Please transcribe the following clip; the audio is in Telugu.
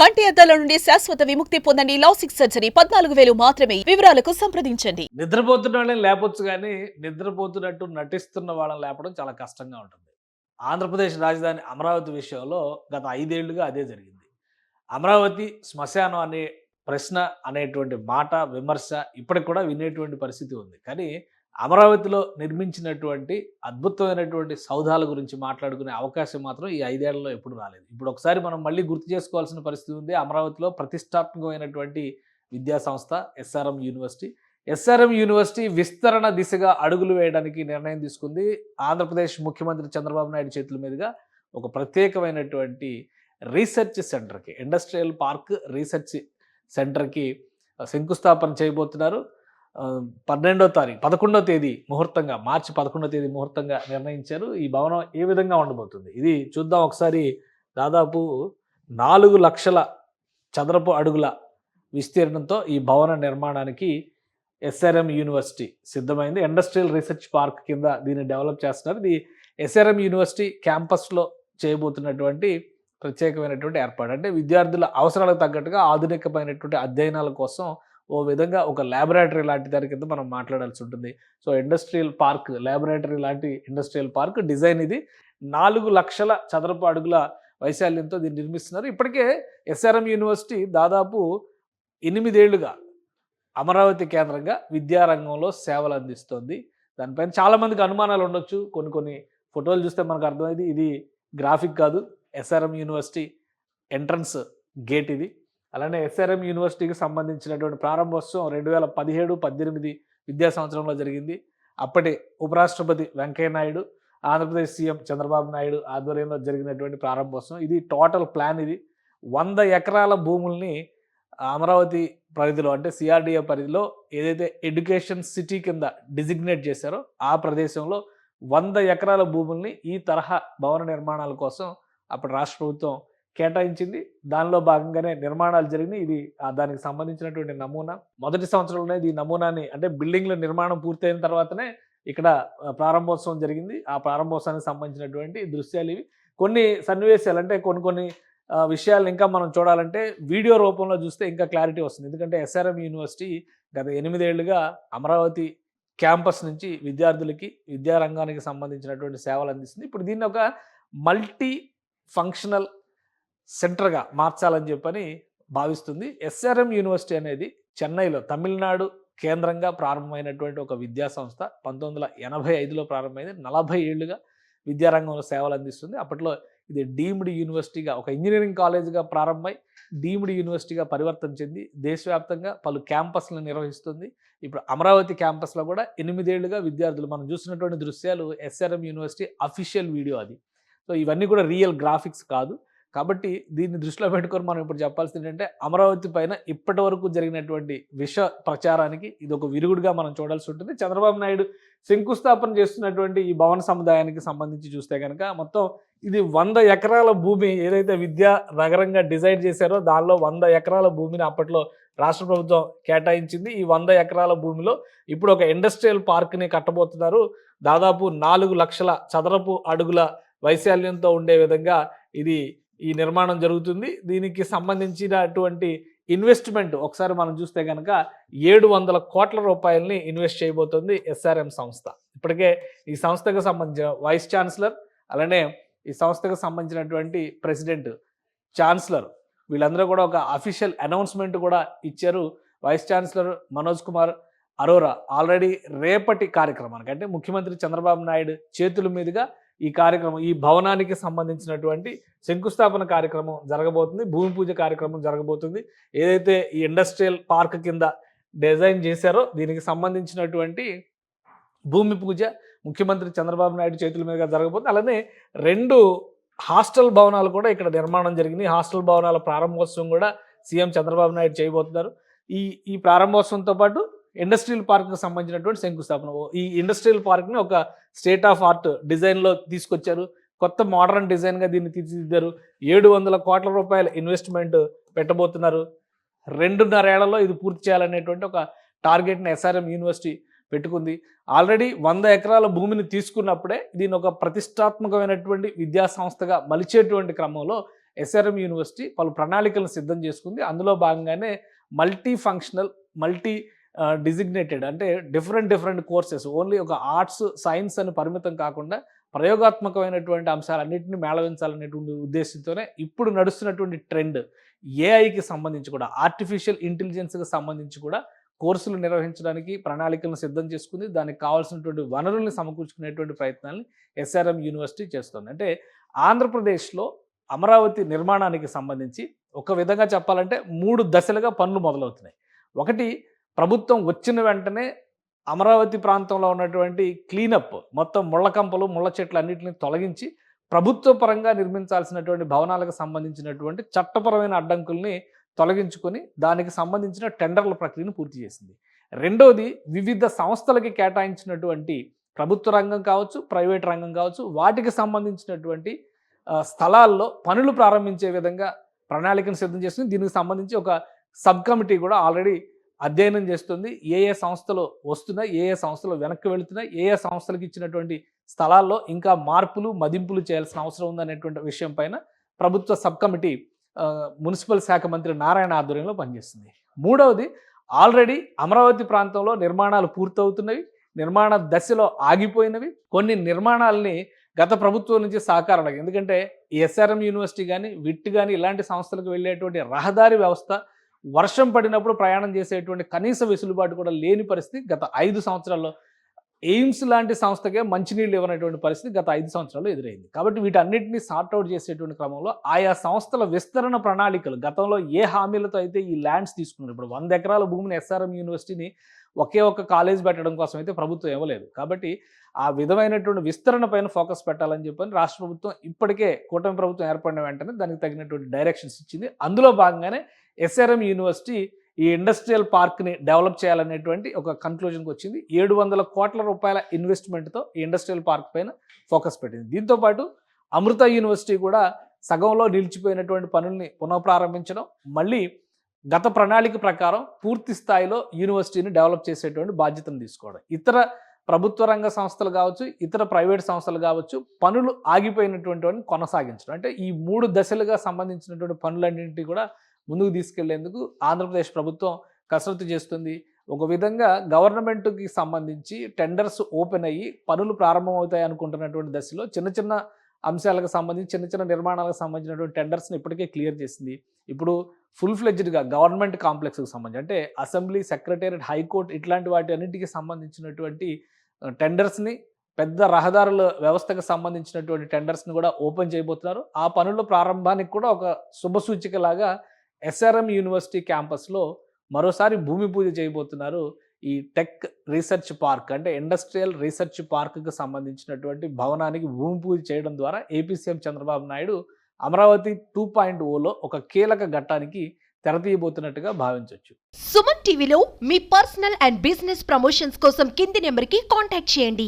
కంటి అద్దాల నుండి శాశ్వత విముక్తి పొందండి లాసిక్ సర్జరీ. పద్నాలుగు వేలు మాత్రమే. వివరాలకు సంప్రదించండి. నిద్రపోతున్న వాళ్ళని లేపొచ్చు కానీ నిద్రపోతున్నట్టు నటిస్తున్న వాళ్ళని లేపడం చాలా కష్టంగా ఉంటుంది. ఆంధ్రప్రదేశ్ రాజధాని అమరావతి విషయంలో గత ఐదేళ్ళుగా అదే జరిగింది. అమరావతి శ్మశానం అనే ప్రశ్న అనేటువంటి మాట విమర్శ ఇప్పటికి కూడా వినేటువంటి పరిస్థితి ఉంది. కానీ అమరావతిలో నిర్మించినటువంటి అద్భుతమైనటువంటి సౌధాల గురించి మాట్లాడుకునే అవకాశం మాత్రం ఈ ఐదేళ్ళలో ఎప్పుడు రాలేదు. ఇప్పుడు ఒకసారి మనం మళ్ళీ గుర్తు చేసుకోవాల్సిన పరిస్థితి ఉంది. అమరావతిలో ప్రతిష్టాత్మకమైనటువంటి విద్యాసంస్థ ఎస్ఆర్ఎం యూనివర్సిటీ. ఎస్ఆర్ఎం యూనివర్సిటీ విస్తరణ దిశగా అడుగులు వేయడానికి నిర్ణయం తీసుకుంది. ఆంధ్రప్రదేశ్ ముఖ్యమంత్రి చంద్రబాబు నాయుడు చేతుల మీదుగా ఒక ప్రత్యేకమైనటువంటి రీసెర్చ్ సెంటర్కి ఇండస్ట్రియల్ పార్క్ రీసెర్చ్ సెంటర్కి శంకుస్థాపన చేయబోతున్నారు. పన్నెండో తారీఖు పదకొండో తేదీ ముహూర్తంగా మార్చి పదకొండో తేదీ ముహూర్తంగా నిర్ణయించారు. ఈ భవనం ఏ విధంగా ఉండబోతుంది? ఇది చూద్దాం ఒకసారి. దాదాపు నాలుగు లక్షల చదరపు అడుగుల విస్తీర్ణంతో ఈ భవన నిర్మాణానికి ఎస్ఆర్ఎం యూనివర్సిటీ సిద్ధమైంది. ఇండస్ట్రియల్ రీసెర్చ్ పార్క్ కింద దీన్ని డెవలప్ చేస్తున్నారు. ఇది ఎస్ఆర్ఎం యూనివర్సిటీ క్యాంపస్లో చేయబోతున్నటువంటి ప్రత్యేకమైనటువంటి ఏర్పాటు. అంటే విద్యార్థుల అవసరాలకు తగ్గట్టుగా ఆధునికమైనటువంటి అధ్యయనాల కోసం ఓ విధంగా ఒక ల్యాబొరేటరీ లాంటి దాని కింద మనం మాట్లాడాల్సి ఉంటుంది. సో ఇండస్ట్రియల్ పార్క్ ల్యాబొరేటరీ లాంటి ఇండస్ట్రియల్ పార్క్ డిజైన్ ఇది. నాలుగు లక్షల చదరపు అడుగుల వైశాల్యంతో దీన్ని నిర్మిస్తున్నారు. ఇప్పటికే ఎస్ఆర్ఎం యూనివర్సిటీ దాదాపు ఎనిమిదేళ్ళుగా అమరావతి కేంద్రంగా విద్యారంగంలో సేవలు అందిస్తోంది. దానిపైన చాలామందికి అనుమానాలు ఉండొచ్చు. కొన్ని కొన్ని ఫోటోలు చూస్తే మనకు అర్థమైంది ఇది గ్రాఫిక్ కాదు. ఎస్ఆర్ఎం యూనివర్సిటీ ఎంట్రన్స్ గేట్ ఇది. అలానే ఎస్ఆర్ఎం యూనివర్సిటీకి సంబంధించినటువంటి ప్రారంభోత్సవం రెండు వేల పదిహేడు పద్దెనిమిది విద్యా సంవత్సరంలో జరిగింది. అప్పటి ఉపరాష్ట్రపతి వెంకయ్య నాయుడు ఆంధ్రప్రదేశ్ సీఎం చంద్రబాబు నాయుడు ఆధ్వర్యంలో జరిగినటువంటి ప్రారంభోత్సవం. ఇది టోటల్ ప్లాన్ ఇది. వంద ఎకరాల భూముల్ని అమరావతి పరిధిలో అంటే సిఆర్డిఏ పరిధిలో ఏదైతే ఎడ్యుకేషన్ సిటీ కింద డిజిగ్నేట్ చేశారో ఆ ప్రదేశంలో వంద ఎకరాల భూముల్ని ఈ తరహా భవన నిర్మాణాల కోసం అప్పుడు రాష్ట్ర ప్రభుత్వం కేటాయించింది. దానిలో భాగంగానే నిర్మాణాలు జరిగినాయి. ఇది ఆ దానికి సంబంధించినటువంటి నమూనా. మొదటి సంవత్సరంలోనే ఈ నమూనాని అంటే బిల్డింగ్ల నిర్మాణం పూర్తయిన తర్వాతనే ఇక్కడ ప్రారంభోత్సవం జరిగింది. ఆ ప్రారంభోత్సవానికి సంబంధించినటువంటి దృశ్యాలు ఇవి. కొన్ని సన్నివేశాలు అంటే కొన్ని కొన్ని విషయాలను విషయాలు ఇంకా మనం చూడాలంటే వీడియో రూపంలో చూస్తే ఇంకా క్లారిటీ వస్తుంది. ఎందుకంటే ఎస్ఆర్ఎం యూనివర్సిటీ గత ఎనిమిదేళ్ళుగా అమరావతి క్యాంపస్ నుంచి విద్యార్థులకి విద్యారంగానికి సంబంధించినటువంటి సేవలు అందిస్తుంది. ఇప్పుడు దీన్ని ఒక మల్టీ ఫంక్షనల్ సెంటర్గా మార్చాలని చెప్పని భావిస్తుంది. ఎస్ఆర్ఎం యూనివర్సిటీ అనేది చెన్నైలో తమిళనాడు కేంద్రంగా ప్రారంభమైనటువంటి ఒక విద్యా సంస్థ పంతొమ్మిది వందల ఎనభై ఐదులో ప్రారంభమైంది. నలభై ఏళ్ళుగా విద్యారంగంలో సేవలు అందిస్తుంది. అప్పట్లో ఇది డీమ్డ్ యూనివర్సిటీగా ఒక ఇంజనీరింగ్ కాలేజ్గా ప్రారంభమై డీమ్డ్ యూనివర్సిటీగా పరివర్తన చెంది దేశవ్యాప్తంగా పలు క్యాంపస్లను నిర్వహిస్తుంది. ఇప్పుడు అమరావతి క్యాంపస్లో కూడా ఎనిమిదేళ్ళుగా విద్యార్థులు మనం చూసినటువంటి దృశ్యాలు ఎస్ఆర్ఎం యూనివర్సిటీ అఫీషియల్ వీడియో అది. సో ఇవన్నీ కూడా రియల్ గ్రాఫిక్స్ కాదు. కాబట్టి దీన్ని దృష్టిలో పెట్టుకొని మనం ఇప్పుడు చెప్పాల్సింది ఏంటంటే అమరావతి పైన ఇప్పటి వరకు జరిగినటువంటి విష ప్రచారానికి ఇది ఒక విరుగుడుగా మనం చూడాల్సి ఉంటుంది. చంద్రబాబు నాయుడు శంకుస్థాపన చేస్తున్నటువంటి ఈ భవన సముదాయానికి సంబంధించి చూస్తే కనుక మొత్తం ఇది వంద ఎకరాల భూమి ఏదైతే విద్యా నగరంగా డిజైడ్ చేశారో దానిలో వంద ఎకరాల భూమిని అప్పట్లో రాష్ట్ర ప్రభుత్వం కేటాయించింది. ఈ వంద ఎకరాల భూమిలో ఇప్పుడు ఒక ఇండస్ట్రియల్ పార్క్ని కట్టబోతున్నారు. దాదాపు నాలుగు లక్షల చదరపు అడుగుల వైశాల్యంతో ఉండే విధంగా ఇది ఈ నిర్మాణం జరుగుతుంది. దీనికి సంబంధించినటువంటి ఇన్వెస్ట్మెంట్ ఒకసారి మనం చూస్తే కనుక ఏడు వందల కోట్ల రూపాయలని ఇన్వెస్ట్ చేయబోతుంది ఎస్ఆర్ఎం సంస్థ. ఇప్పటికే ఈ సంస్థకు సంబంధించిన వైస్ ఛాన్సలర్ అలానే ఈ సంస్థకు సంబంధించినటువంటి ప్రెసిడెంట్ ఛాన్సలర్ వీళ్ళందరూ కూడా ఒక అఫీషియల్ అనౌన్స్మెంట్ కూడా ఇచ్చారు. Vice chancellor Manoj Kumar Arora already రేపటి కార్యక్రమానికి అంటే ముఖ్యమంత్రి చంద్రబాబు నాయుడు చేతుల మీదుగా ఈ కార్యక్రమం ఈ భవనానికి సంబంధించినటువంటి శంకుస్థాపన కార్యక్రమం జరగబోతుంది భూమి పూజ కార్యక్రమం జరగబోతుంది. ఏదైతే ఈ ఇండస్ట్రియల్ పార్క్ కింద డిజైన్ చేశారో దీనికి సంబంధించినటువంటి భూమి పూజ ముఖ్యమంత్రి చంద్రబాబు నాయుడు చేతుల మీదుగా జరగబోతుంది. అలానే రెండు హాస్టల్ భవనాలు కూడా ఇక్కడ నిర్మాణం జరిగింది. హాస్టల్ భవనాల ప్రారంభోత్సవం కూడా సీఎం చంద్రబాబు నాయుడు చేయబోతున్నారు. ఈ ఈ ప్రారంభోత్సవంతో పాటు ఇండస్ట్రియల్ పార్క్కి సంబంధించినటువంటి శంకుస్థాపన. ఈ ఇండస్ట్రియల్ పార్క్ని ఒక స్టేట్ ఆఫ్ ఆర్ట్ డిజైన్లో తీసుకొచ్చారు. కొత్త మోడర్న్ డిజైన్గా దీన్ని తీర్చిదిద్దారు. ఏడు వందల కోట్ల రూపాయల ఇన్వెస్ట్మెంట్ పెట్టబోతున్నారు. రెండున్నర ఏళ్ళలో ఇది పూర్తి చేయాలనేటువంటి ఒక టార్గెట్ని ఎస్ఆర్ఎం యూనివర్సిటీ పెట్టుకుంది. ఆల్రెడీ వంద ఎకరాల భూమిని తీసుకున్నప్పుడే దీని ఒక ప్రతిష్టాత్మకమైనటువంటి విద్యా సంస్థగా మలిచేటువంటి క్రమంలో ఎస్ఆర్ఎం యూనివర్సిటీ పలు ప్రణాళికలను సిద్ధం చేసుకుంది. అందులో భాగంగానే మల్టీ ఫంక్షనల్ మల్టీ డిజిగ్నేటెడ్ అంటే డిఫరెంట్ డిఫరెంట్ కోర్సెస్ ఓన్లీ ఒక ఆర్ట్స్ సైన్స్ అని పరిమితం కాకుండా ప్రయోగాత్మకమైనటువంటి అంశాలన్నింటినీ మేళవించాలనేటువంటి ఉద్దేశంతోనే ఇప్పుడు నడుస్తున్నటువంటి ట్రెండ్ ఏఐకి సంబంధించి కూడా ఆర్టిఫిషియల్ ఇంటెలిజెన్స్కి సంబంధించి కూడా కోర్సులు నిర్వహించడానికి ప్రణాళికలను సిద్ధం చేసుకుంది. దానికి కావాల్సినటువంటి వనరుల్ని సమకూర్చుకునేటువంటి ప్రయత్నాన్ని ఎస్ఆర్ఎం యూనివర్సిటీ చేస్తుంది. అంటే ఆంధ్రప్రదేశ్లో అమరావతి నిర్మాణానికి సంబంధించి ఒక విధంగా చెప్పాలంటే మూడు దశలుగా పనులు మొదలవుతున్నాయి. ఒకటి ప్రభుత్వం వచ్చిన వెంటనే అమరావతి ప్రాంతంలో ఉన్నటువంటి క్లీనప్ మొత్తం ముళ్ళ కంపలు ముళ్ళ చెట్లు అన్నింటిని తొలగించి ప్రభుత్వ పరంగా నిర్మించాల్సినటువంటి భవనాలకు సంబంధించినటువంటి చట్టపరమైన అడ్డంకుల్ని తొలగించుకొని దానికి సంబంధించిన టెండర్ల ప్రక్రియను పూర్తి చేసింది. రెండోది వివిధ సంస్థలకి కేటాయించినటువంటి ప్రభుత్వ రంగం కావచ్చు ప్రైవేట్ రంగం కావచ్చు వాటికి సంబంధించినటువంటి స్థలాల్లో పనులు ప్రారంభించే విధంగా ప్రణాళికను సిద్ధం చేస్తుంది దీనికి సంబంధించి ఒక సబ్ కమిటీ కూడా ఆల్రెడీ అధ్యయనం చేస్తుంది. ఏ ఏ సంస్థలు వస్తున్నాయి ఏ ఏ సంస్థలు వెనక్కి వెళుతున్నాయి ఏ ఏ సంస్థలకు ఇచ్చినటువంటి స్థలాల్లో ఇంకా మార్పులు మదింపులు చేయాల్సిన అవసరం ఉందనేటువంటి విషయం పైన ప్రభుత్వ సబ్ కమిటీ మున్సిపల్ శాఖ మంత్రి నారాయణ ఆధ్వర్యంలో పనిచేస్తుంది. మూడవది ఆల్రెడీ అమరావతి ప్రాంతంలో నిర్మాణాలు పూర్తవుతున్నవి నిర్మాణ దశలో ఆగిపోయినవి. కొన్ని నిర్మాణాలని గత ప్రభుత్వం నుంచి సహకారం ఎందుకంటే ఎస్ఆర్ఎం యూనివర్సిటీ కానీ విట్ కానీ ఇలాంటి సంస్థలకు వెళ్ళేటువంటి రహదారి వ్యవస్థ వర్షం పడినప్పుడు ప్రయాణం చేసేటువంటి కనీస వెసులుబాటు కూడా లేని పరిస్థితి గత ఐదు సంవత్సరాల్లో ఎయిమ్స్ లాంటి సంస్థకే మంచినీళ్ళు ఇవ్వనటువంటి పరిస్థితి గత ఐదు సంవత్సరాలు ఎదురైంది. కాబట్టి వీటన్నిటిని సార్ట్అవుట్ చేసేటువంటి క్రమంలో ఆయా సంస్థల విస్తరణ ప్రణాళికలు గతంలో ఏ హామీలతో అయితే ఈ ల్యాండ్స్ తీసుకున్నారు? ఇప్పుడు వంద ఎకరాల భూమిని ఎస్ఆర్ఎం యూనివర్సిటీని ఒకే ఒక్క కాలేజ్ పెట్టడం కోసం అయితే ప్రభుత్వం ఇవ్వలేదు. కాబట్టి ఆ విధమైనటువంటి విస్తరణ పైన ఫోకస్ పెట్టాలని చెప్పని రాష్ట్ర ప్రభుత్వం ఇప్పటికే కూటమి ప్రభుత్వం ఏర్పడిన వెంటనే దానికి తగినటువంటి డైరెక్షన్స్ ఇచ్చింది. అందులో భాగంగానే ఎస్ఆర్ఎం యూనివర్సిటీ ఈ ఇండస్ట్రియల్ పార్క్ని డెవలప్ చేయాలనేటువంటి ఒక కన్క్లూజన్కి వచ్చింది. ఏడు వందల కోట్ల రూపాయల ఇన్వెస్ట్మెంట్తో ఈ ఇండస్ట్రియల్ పార్క్ పైన ఫోకస్ పెట్టింది. దీంతోపాటు అమృత యూనివర్సిటీ కూడా సగంలో నిలిచిపోయినటువంటి పనుల్ని పునఃప్రారంభించడం మళ్ళీ గత ప్రణాళిక ప్రకారం పూర్తి స్థాయిలో యూనివర్సిటీని డెవలప్ చేసేటువంటి బాధ్యతను తీసుకోవడం. ఇతర ప్రభుత్వ రంగ సంస్థలు కావచ్చు ఇతర ప్రైవేట్ సంస్థలు కావచ్చు పనులు ఆగిపోయినటువంటి కొనసాగించడం. అంటే ఈ మూడు దశలుగా సంబంధించినటువంటి పనులన్నింటినీ కూడా ముందుకు తీసుకెళ్ళేందుకు ఆంధ్రప్రదేశ్ ప్రభుత్వం కసరత్తు చేస్తుంది. ఒక విధంగా గవర్నమెంట్కి సంబంధించి టెండర్స్ ఓపెన్ అయ్యి పనులు ప్రారంభమవుతాయి అనుకుంటున్నటువంటి దశలో చిన్న చిన్న అంశాలకు సంబంధించి చిన్న చిన్న నిర్మాణాలకు సంబంధించినటువంటి టెండర్స్ని ఇప్పటికే క్లియర్ చేసింది. ఇప్పుడు ఫుల్ ఫ్లెడ్జ్డ్గా గవర్నమెంట్ కాంప్లెక్స్కి సంబంధించి అంటే అసెంబ్లీ సెక్రటేరియట్ హైకోర్టు ఇట్లాంటి వాటి అన్నింటికి సంబంధించినటువంటి టెండర్స్ని పెద్ద రహదారుల వ్యవస్థకు సంబంధించినటువంటి టెండర్స్ని కూడా ఓపెన్ చేయబోతున్నారు. ఆ పనుల ప్రారంభానికి కూడా ఒక శుభసూచికలాగా ఎస్ఆర్ఎం యూనివర్సిటీ క్యాంపస్లో మరోసారి భూమి పూజ చేయబోతున్నారు ఈ టెక్ రీసెర్చ్ పార్క్ అంటే ఇండస్ట్రియల్ రీసెర్చ్ పార్క్కి సంబంధించినటువంటి భవనానికి భూమి పూజ చేయడం ద్వారా AP CM Chandrababu Naidu Amaravati two point Ola ఒక కీలక ఘట్టానికి తెరతీయబోతున్నట్టుగా భావించవచ్చు సుమన్ టీవీలో మీ పర్సనల్ అండ్ బిజినెస్ ప్రమోషన్స్ కోసం కింది నెంబర్కి కాంటాక్ట్ చేయండి.